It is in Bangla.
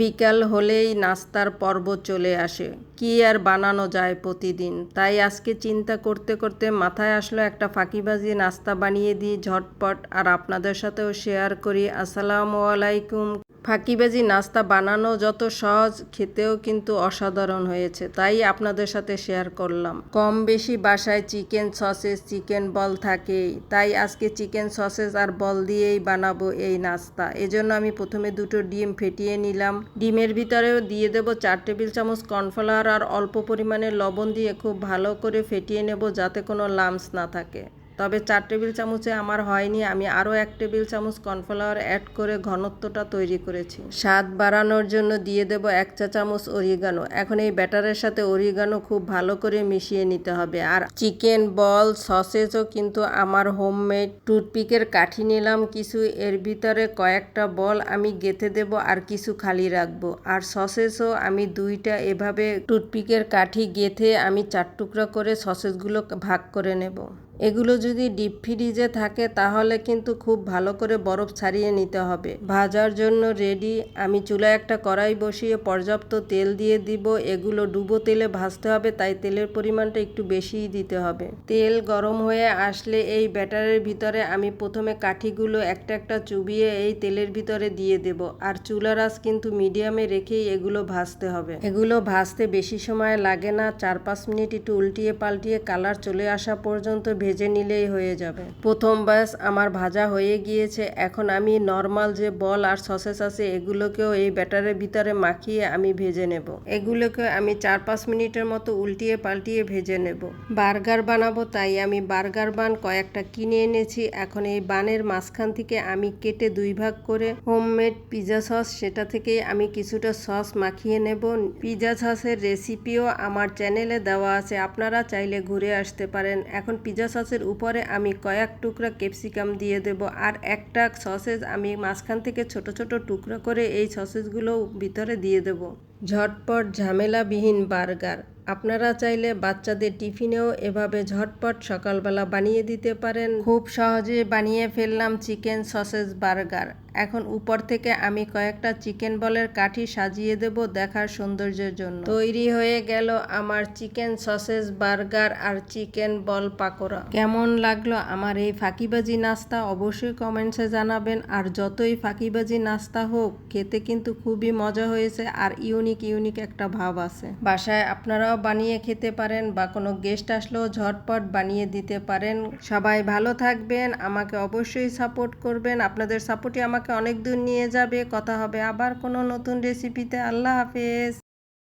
বিকাল হলেই নাস্তার পর্ব চলে আসে। কি আর বানানো যায় প্রতিদিন? তাই আজকে চিন্তা করতে করতে মাথায় আসলো একটা ফাঁকিবাজি নাস্তা বানিয়ে দিই ঝটপট। আর আপনাদের সাথেও শেয়ার করি। আসসালামু আলাইকুম। ফাঁকিবাজি নাস্তা বানানো যত সহজ, খেতেও কিন্তু অসাধারণ হয়েছে। তাই আপনাদের সাথে শেয়ার করলাম। কম বেশি বাসায় চিকেন সসেস চিকেন বল থাকেই। তাই আজকে চিকেন সসেস আর বল দিয়েই বানাবো এই নাস্তা। এজন্য আমি প্রথমে দুটো ডিম ফেটিয়ে নিলাম। ডিমের ভিতরেও দিয়ে দেবো চার টেবিল চামচ কর্নফ্লাওয়ার আর অল্প পরিমাণে লবণ দিয়ে খুব ভালো করে ফেটিয়ে নেব যাতে কোনো লামস না থাকে। তবে চার টেবিল চামচে আমার হয়নি, আমি আরও এক টেবিল চামচ কর্নফ্লাওয়ার অ্যাড করে ঘনত্বটা তৈরি করেছি। স্বাদ বাড়ানোর জন্য দিয়ে দেব এক চা চামচ অরিগানো। এখন এই ব্যাটারের সাথে অরিগানো খুব ভালো করে মিশিয়ে নিতে হবে। আর চিকেন বল, সসেজও কিন্তু আমার হোমমেড। টুথপিকের কাঠি নিলাম কিছু, এর ভিতরে কয়েকটা বল আমি গেঁথে দেব আর কিছু খালি রাখব। আর সসেজও আমি দুইটা এভাবে টুথপিকের কাঠি গেঁথে আমি চার টুকরা করে সসেজগুলো ভাগ করে নেব। এগুলো যদি ডিপ ফ্রিজে থাকে, তাহলে কিন্তু খুব ভালো করে বরফ ছাড়িয়ে নিতে হবে। ভাজার জন্য রেডি আমি চুলায় একটা কড়াই বসিয়ে পর্যাপ্ত তেল দিয়ে দিব। এগুলো ডুবো তেলে ভাজতে হবে, তাই তেলের পরিমাণটা একটু বেশিই দিতে হবে। তেল গরম হয়ে আসলে এই ব্যাটারের ভিতরে আমি প্রথমে কাঠিগুলো একটা একটা চুবিয়ে এই তেলের ভিতরে দিয়ে দেব। আর চুলার আঁচ কিন্তু মিডিয়ামে রেখেই এগুলো ভাজতে হবে। এগুলো ভাজতে বেশি সময় লাগে না, চার পাঁচ মিনিট একটু উল্টিয়ে পাল্টিয়ে কালার চলে আসা পর্যন্ত ভেজে নিলেই হয়ে যাবে। প্রথম ব্যাস আমার ভাজা হয়ে গিয়েছে। এখন আমি নর্মাল যে বল আর সসেস আছে, এগুলোকেও এই ব্যাটারের ভিতরে মাখিয়ে আমি ভেজে নেব। এগুলোকে আমি চার পাঁচ মিনিটের মতো উল্টিয়ে পাল্টিয়ে ভেজে নেব। বার্গার বানাবো, তাই আমি বার্গার বান কয়েকটা কিনে এনেছি। এখন এই বানের মাঝখান থেকে আমি কেটে দুই ভাগ করে হোমমেড পিজা সস, সেটা থেকেই আমি কিছুটা সস মাখিয়ে নেব। পিজা সসের রেসিপিও আমার চ্যানেলে দেওয়া আছে, আপনারা চাইলে ঘুরে আসতে পারেন। এখন পিজা সসের উপরে আমি কয়েক টুকরা ক্যাপসিকাম দিয়ে দেব আর একটা সসেজ আমি মাঝখান থেকে ছোট ছোট টুকরো করে এই সসেজগুলো ভিতরে দিয়ে দেব। ঝটপট ঝামেলাবিহীন বার্গার। আপনারা চাইলে বাচ্চাদের টিফিনেও এভাবে ঝটপট সকালবেলা বানিয়ে দিতে পারেন। খুব সহজে বানিয়ে ফেললাম চিকেন সসেজ বার্গার। এখন উপর থেকে আমি কয়েকটা চিকেন বলের কাঠি সাজিয়ে দেব দেখার সৌন্দর্যের জন্য। তৈরি হয়ে গেল আমার চিকেন সসেজ, বার্গার আর চিকেন বল পাকোড়া। কেমন লাগল আমার এই ফাঁকিবাজি নাস্তা? অবশ্যই কমেন্টসে জানাবেন। আর যতই ফাঁকিবাজি নাস্তা হোক, খেতে কিন্তু খুবই মজা হয়েছে আর ইউনিক ইউনিক একটা ভাব আছে। বাসায় আপনারাও বানিয়ে খেতে পারেন বা কোনো গেস্ট আসলেও ঝটপট বানিয়ে দিতে পারেন। সবাই ভালো থাকবেন, আমাকে অবশ্যই সাপোর্ট করবেন। আপনাদের সাপোর্টই আমাকে অনেক দূর নিয়ে যাবে কথা হবে। আবার কোনো নতুন রেসিপিতে আল্লাহ হাফেজ।